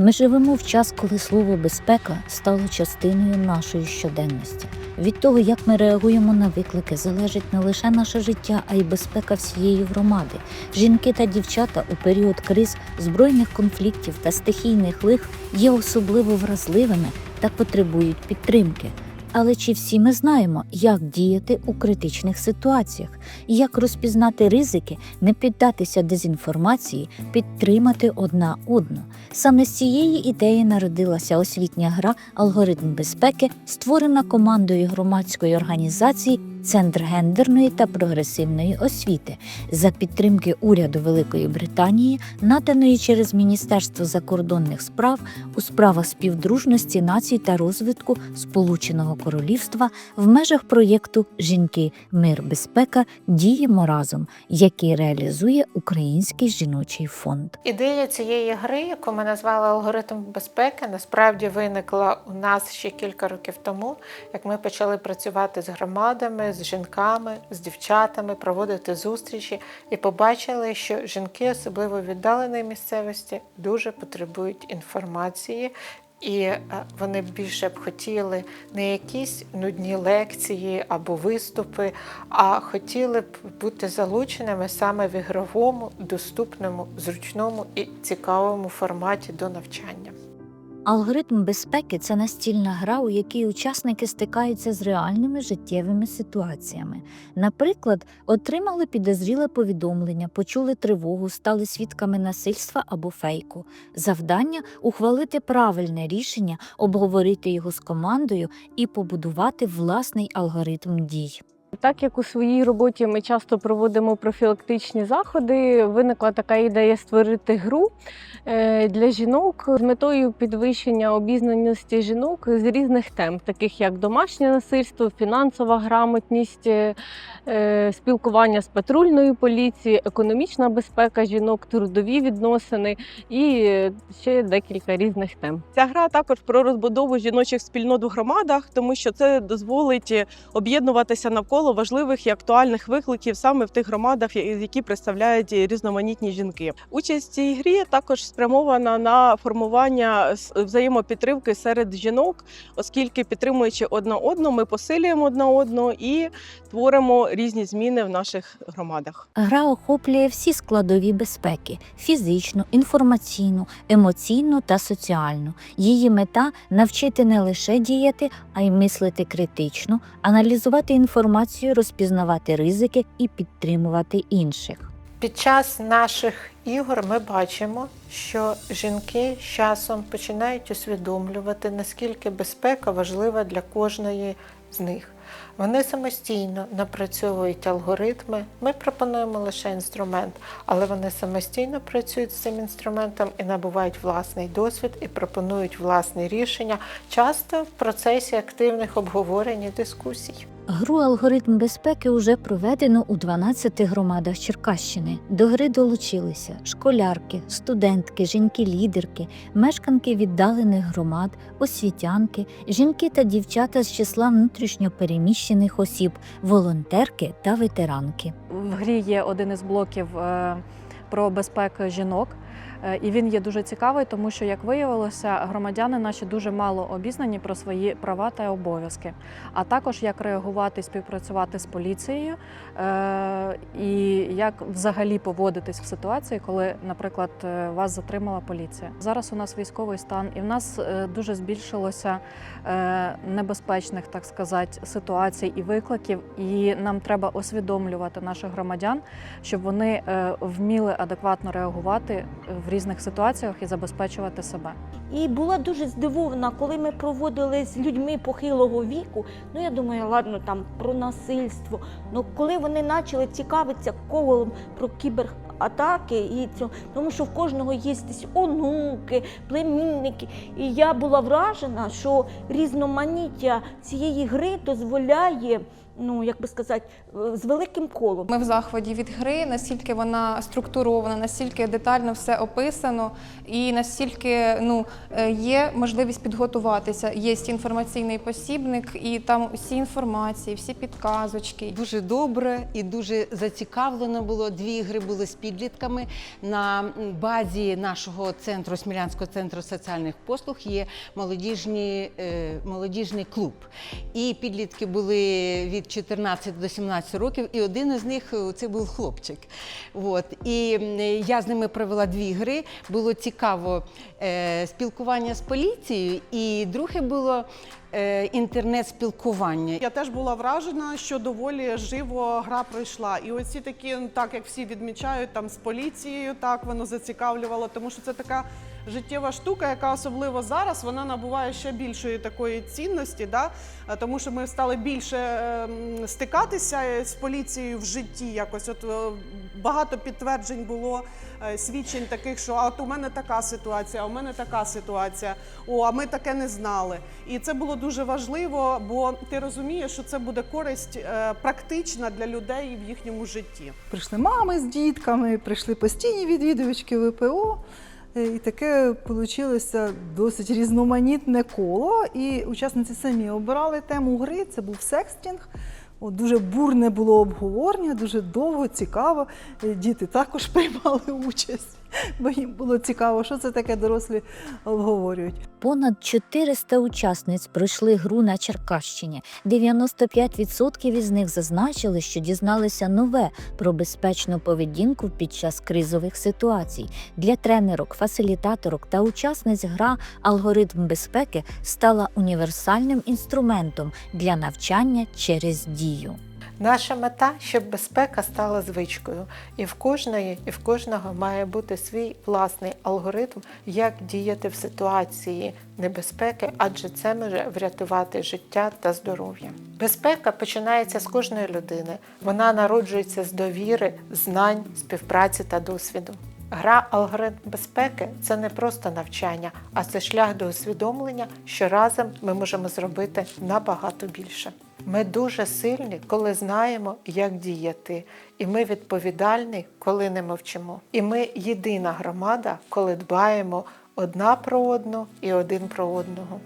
Ми живемо в час, коли слово безпека стало частиною нашої щоденності. Від того, як ми реагуємо на виклики, залежить не лише наше життя, а й безпека всієї громади. Жінки та дівчата у період криз, збройних конфліктів та стихійних лих є особливо вразливими та потребують підтримки. Але чи всі ми знаємо, як діяти у критичних ситуаціях, як розпізнати ризики, не піддатися дезінформації, підтримати одна одну? Саме з цієї ідеї народилася освітня гра Алгоритм безпеки, створена командою громадської організації Центр гендерної та прогресивної освіти за підтримки уряду Великої Британії, наданої через Міністерство закордонних справ у справах співдружності націй та розвитку Сполученого Королівства в межах проєкту Жінки, мир, безпека діємо разом, який реалізує Український жіночий фонд. Ідея цієї гри, яку ми назвали алгоритм безпеки, насправді виникла у нас ще кілька років тому, як ми почали працювати з громадами, з жінками, з дівчатами, проводити зустрічі і побачили, що жінки, особливо в віддаленій місцевості, дуже потребують інформації. І е, вони більше б хотіли не якісь нудні лекції або виступи, а хотіли б бути залученими саме в ігровому, доступному, зручному і цікавому форматі до навчання. Алгоритм безпеки це настільна гра, у якій учасники стикаються з реальними життєвими ситуаціями. Наприклад, отримали підозріле повідомлення, почули тривогу, стали свідками насильства або фейку. Завдання ухвалити правильне рішення, обговорити його з командою і побудувати власний алгоритм дій. Так як у своїй роботі ми часто проводимо профілактичні заходи, виникла така ідея створити гру е, для жінок з метою підвищення обізнаності жінок з різних тем, таких як домашнє насильство, фінансова грамотність, е, е, спілкування з патрульною поліцією, економічна безпека жінок, трудові відносини і ще декілька різних тем. Ця гра також про розбудову жіночих спільнот в громадах, тому що це дозволить об'єднуватися навколо важливих і актуальних викликів саме в тих громадах, які представляють різноманітні жінки. Участь в цій грі також спрямована на формування взаємопідтримки серед жінок, оскільки підтримуючи одна одну, ми посилюємо одна одну і творимо різні зміни в наших громадах. Гра охоплює всі складові безпеки фізичну, інформаційну, емоційну та соціальну. Її мета навчити не лише діяти, а й мислити критично, аналізувати інформацію, розпізнавати ризики і підтримувати інших. Під час наших ігор ми бачимо, що жінки з часом починають усвідомлювати, наскільки безпека важлива для кожної з них. Вони самостійно напрацьовують алгоритми. Ми пропонуємо лише інструмент, але вони самостійно працюють з цим інструментом і набувають власний досвід і пропонують власні рішення, часто в процесі активних обговорень і дискусій. Гру алгоритм безпеки уже проведено у 12 громадах Черкащини. До гри долучилися школярки, студентки, жінки-лідерки, мешканки віддалених громад, освітянки, жінки та дівчата з числа внутрішньопереміщених осіб, волонтерки та ветеранки. В грі є один із блоків е, про безпеку жінок. Е, І він є дуже цікавий, тому що, як виявилося, громадяни наші дуже мало обізнані про свої права та обов'язки, а також як реагувати, співпрацювати з поліцією е, і як взагалі поводитись в ситуації, коли, наприклад, е, вас затримала поліція. Зараз у нас військовий стан, і в нас дуже збільшилося небезпечних, так сказати, ситуацій і викликів. І нам треба усвідомлювати наших громадян, щоб вони вміли адекватно реагувати в різних ситуаціях і забезпечувати себе. І була дуже здивована, коли ми проводили з людьми похилого віку. Ну я думаю, ладно, там про насильство. Ну коли вони почали цікавитися колом про кібератаки, і цьо, тому що в кожного є десь онуки, племінники. І я була вражена, що різноманіття цієї гри дозволяє ну як би сказати, з великим колом. Ми в захваті від гри, наскільки вона структурована, наскільки детально все описано, і наскільки ну, е, є можливість підготуватися. Є інформаційний посібник, і там всі інформації, всі підказочки. Дуже добре і дуже зацікавлено було. Дві ігри були з підлітками. На базі нашого центру Смілянського центру соціальних послуг є молодіжні, е, молодіжний клуб. І підлітки були від 14 до 17 років, і один із них е, це був хлопчик. От. І я з ними провела дві гри. Було цікаво е, спілкування з поліцією, і друге було е, інтернет-спілкування. Я теж була вражена, що доволі живо гра пройшла. І оці такі, ну, так як всі відмічають, там з поліцією, так воно зацікавлювало, тому що це така життєва штука, яка особливо зараз вона набуває ще більшої такої цінності, да? Е, тому що ми стали більше ем, стикатися з поліцією в житті. Якось от е, багато підтверджень було е, свідчень таких, що а от у мене така ситуація, а у мене така ситуація. О, а ми таке не знали. І це було дуже важливо, бо ти розумієш, що це буде користь е, практична для людей в їхньому житті. Прийшли мами з дітками, прийшли постійні відвідувачки ВПО. Е, І таке вийшло досить різноманітне коло. І учасниці самі обирали тему гри. Це був секстінг. От, дуже бурне було обговорення, дуже довго, цікаво. Е, Діти також приймали участь, бо їм було цікаво, що це таке дорослі обговорюють. Понад 400 учасниць пройшли гру на Черкащині. 95% із них зазначили, що дізналися нове про безпечну поведінку під час кризових ситуацій. Для тренерок, фасилітаторок та учасниць гра алгоритм безпеки стала універсальним інструментом для навчання через дію. Наша мета, щоб безпека стала звичкою, і в кожної, і в кожного має бути свій власний алгоритм, як діяти в ситуації небезпеки, адже це може врятувати життя та здоров'я. Безпека починається з кожної людини. Вона народжується з довіри, знань, співпраці та досвіду. Гра алгоритм безпеки це не просто навчання, а це шлях до усвідомлення, що разом ми можемо зробити набагато більше. Ми дуже сильні, коли знаємо, як діяти, і ми відповідальні, коли не мовчимо. І ми єдина громада, коли дбаємо одна про одну і один про одного.